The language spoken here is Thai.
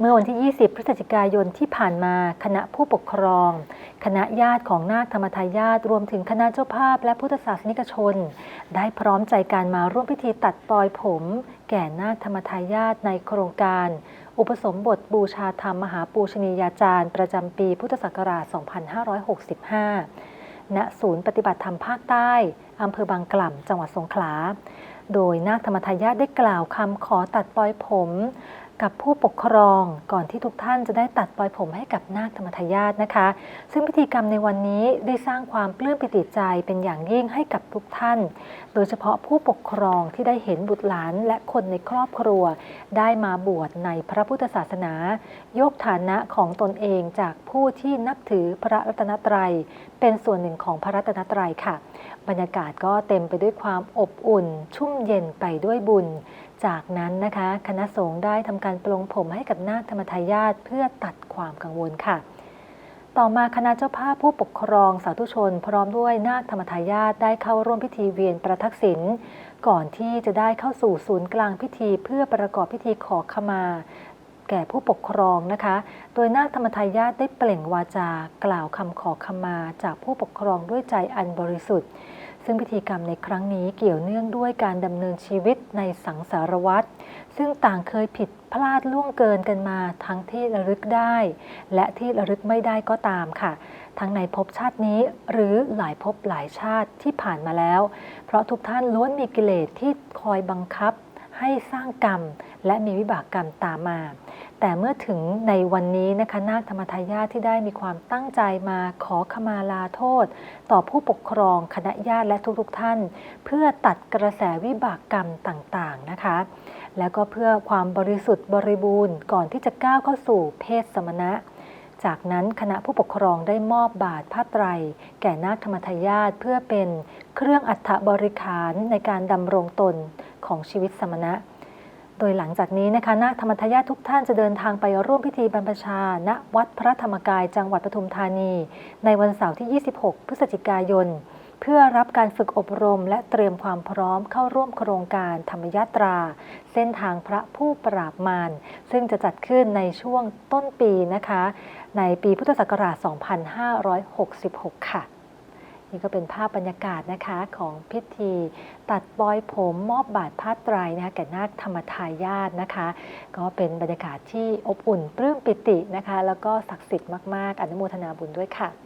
เมื่อวันที่ 20 พฤศจิกายนที่ผ่านมา คณะผู้ปกครอง คณะญาติของนาคธรรมทายาทรวมถึงคณะเจ้าภาพและพุทธศาสนิกชน ได้พร้อมใจการมาร่วมพิธีตัดปลอยผม แก่นาคธรรมทายาทในโครงการ อุปสมบทบูชาธรรมมหาปูชนียาจารย์ ประจำปีพุทธศักราช 2565 ณ ศูนย์ปฏิบัติธรรมภาคใต้อำเภอบางกล่ำ จังหวัดสงขลา โดยนาคธรรมทายาทได้กล่าวคำขอตัดปลอยผม กับผู้ปกครองก่อนที่ทุกท่านจะได้ตัดปลอยผมให้กับนาคธรรมทายาทนะคะ ซึ่งพิธีกรรมในวันนี้ได้สร้างความปลื้มปิติใจเป็นอย่างยิ่งให้กับทุกท่าน โดยเฉพาะผู้ปกครองที่ได้เห็นบุตรหลานและคนในครอบครัว ได้มาบวชในพระพุทธศาสนา ยกฐานะของตนเองจากผู้ที่นับถือพระรัตนตรัย เป็นส่วนหนึ่งของพระรัตนตรัยค่ะบรรยากาศก็เต็มไปด้วยความอบอุ่น ชุ่มเย็นไปด้วยบุญ จากนั้นนะคะ คณะสงฆ์ได้ทำการปลงผมให้กับนาคธรรมทายาทเพื่อตัดความกังวลค่ะ ต่อมาคณะเจ้าภาพผู้ปกครองสาธุชน พร้อมด้วยนาคธรรมทายาทได้เข้าร่วมพิธีเวียนประทักษิณก่อนที่จะได้เข้าสู่ศูนย์กลางพิธีเพื่อประกอบพิธีขอขมา แก่ผู้ปกครองนะคะ โดยนาคธรรมทายาทได้เปล่งวาจากล่าวคำขอขมาจากผู้ปกครองด้วยใจอันบริสุทธิ์ ซึ่งพิธีกรรมในครั้งนี้เกี่ยวเนื่องด้วยการดำเนินชีวิตในสังสารวัฏซึ่งต่างเคยผิดพลาดล่วงเกินกันมาทั้งที่ระลึกได้ และที่ระลึกไม่ได้ก็ตามค่ะ ทั้งในภพชาตินี้หรือหลายภพหลายชาติที่ผ่านมาแล้ว เพราะทุกท่านล้วนมีกิเลสที่คอยบังคับให้สร้างกรรมและมีวิบากกรรมตามมา แต่เมื่อถึงในวันนี้นะคะนาคธรรมทายาทที่ได้มีความตั้งใจมาขอขมาลาโทษ ต่อผู้ปกครองคณะญาติและทุกๆท่าน เพื่อตัดกระแสวิบากกรรมต่างๆนะคะ แล้วก็เพื่อความบริสุทธิ์บริบูรณ์ ก่อนที่จะก้าวเข้าสู่เพศสมณะ จากนั้นคณะผู้ปกครองได้มอบบาทผ้าไตร แก่นาคธรรมทายาทเพื่อเป็นเครื่องอัฐบริขารในการดำรงตนของชีวิตสมณะ โดยหลังจากนี้นะคะนาคธรรมทายาททุกท่านจะเดินทางไปร่วมพิธีบรรพชา ณ วัดพระธรรมกายจังหวัดปทุมธานี ในวันเสาร์ที่ 26 พฤศจิกายน เพื่อรับการฝึกอบรมและเตรียมความพร้อมเข้าร่วมโครงการธรรมยาตรา เส้นทางพระผู้ปราบมาร ซึ่งจะจัดขึ้นในช่วงต้นปีนะคะ ในปีพุทธศักราช 2566 ค่ะ นี่ก็เป็นภาพบรรยากาศนะคะของพิธี ตัดบอยผมมอบบาทผ้าไตรนะคะแก่นาคธรรมทายาทนะคะ ก็เป็นบรรยากาศที่อบอุ่นปลื้มปิตินะคะ แล้วก็ศักดิ์สิทธิ์มาก ๆ อนุโมทนาบุญด้วยค่ะ